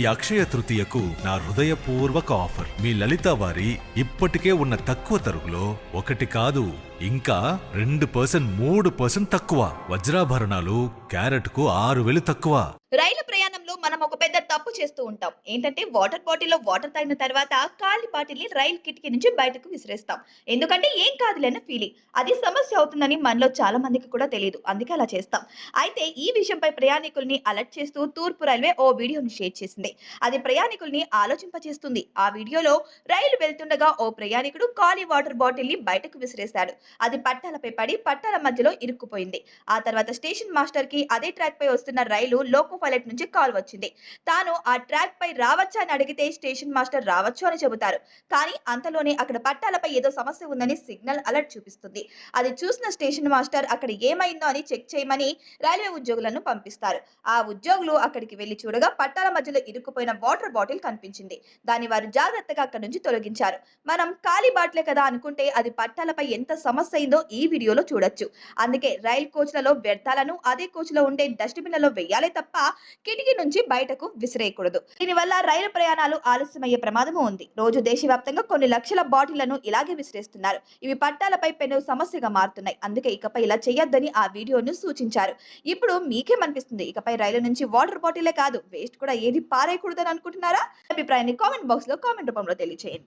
ఈ అక్షయ తృతీయకు నా హృదయపూర్వక ఆఫర్. మీ లలిత వారి ఇప్పటికే ఉన్న తక్కువ తరుగులో ఒకటి కాదు ఇంకా రెండు పర్సెంట్ మూడు పర్సెంట్ తక్కువ. వజ్రాభరణాలు క్యారెట్కు ఆరు వేలు తక్కువ. మనం ఒక పెద్ద తప్పు చేస్తూ ఉంటాం. ఏంటంటే వాటర్ బాటిల్లో వాటర్ తాగిన తర్వాత ఖాళీ బాటిల్ని రైలు కిటికీ నుంచి బయటకు విసిరేస్తాం. ఎందుకంటే ఏం కాదులేని ఫీలింగ్ అది సమస్య అవుతుందని మనలో చాలా మందికి కూడా తెలియదు అందుకే అలా చేస్తాం. అయితే ఈ విషయంపై ప్రయాణికుల్ని అలర్ట్ చేస్తూ తూర్పు రైల్వే ఓ వీడియోని షేర్ చేసింది. అది ప్రయాణికుల్ని ఆలోచింపచేస్తుంది. ఆ వీడియోలో రైలు వెళ్తుండగా ఓ ప్రయాణికుడు ఖాళీ వాటర్ బాటిల్ని బయటకు విసిరేశాడు. అది పట్టాలపై పడి పట్టాల మధ్యలో ఇరుక్కుపోయింది. ఆ తర్వాత స్టేషన్ మాస్టర్కి అదే ట్రాక్ పై వస్తున్న రైలు లోకో పైలట్ నుంచి కాల్ వచ్చింది. తాను ఆ ట్రాక్ పై రావచ్చా అని అడిగితే స్టేషన్ మాస్టర్ రావచ్చు అని చెబుతారు. కానీ అంతలోనే అక్కడ పట్టాలపై ఏదో సమస్య ఉందని సిగ్నల్ అలర్ట్ చూపిస్తుంది. అది చూసిన స్టేషన్ మాస్టర్ అక్కడ ఏమైందో అని చెక్ చేయమని రైల్వే ఉద్యోగులను పంపిస్తారు. ఆ ఉద్యోగులు అక్కడికి వెళ్ళి చూడగా పట్టాల మధ్యలో ఇరుక్కుపోయిన వాటర్ బాటిల్ కనిపించింది. దాన్ని వారు జాగ్రత్తగా అక్కడి నుంచి తొలగించారు. మనం ఖాళీ బాటిలే కదా అనుకుంటే అది పట్టాలపై ఎంత సమస్య అయిందో ఈ వీడియోలో చూడొచ్చు. అందుకే రైల్ కోచ్లలో వ్యర్థాలను అదే కోచ్లో ఉండే డస్ట్బిన్లలో వెయ్యాలే తప్ప కిటికీ నుంచి బయటకు విసిరేయకూడదు. దీనివల్ల రైలు ప్రయాణాలు ఆలస్యమయ్యే ప్రమాదము ఉంది. రోజు దేశవ్యాప్తంగా కొన్ని లక్షల బాటిళ్ళను ఇలాగే విసిరేస్తున్నారు. ఇవి పట్టాలపై పెను సమస్యగా మారుతున్నాయి. అందుకే ఇకపై ఇలా చేయొద్దని ఆ వీడియోను సూచించారు. ఇప్పుడు మీకేమనిపిస్తుంది? ఇకపై రైలు నుంచి వాటర్ బాటిలే కాదు వేస్ట్ కూడా ఏది పారేయకూడదని అనుకుంటున్నారా? అభిప్రాయాన్ని కామెంట్ బాక్స్లో కామెంట్ రూపంలో తెలియజేయండి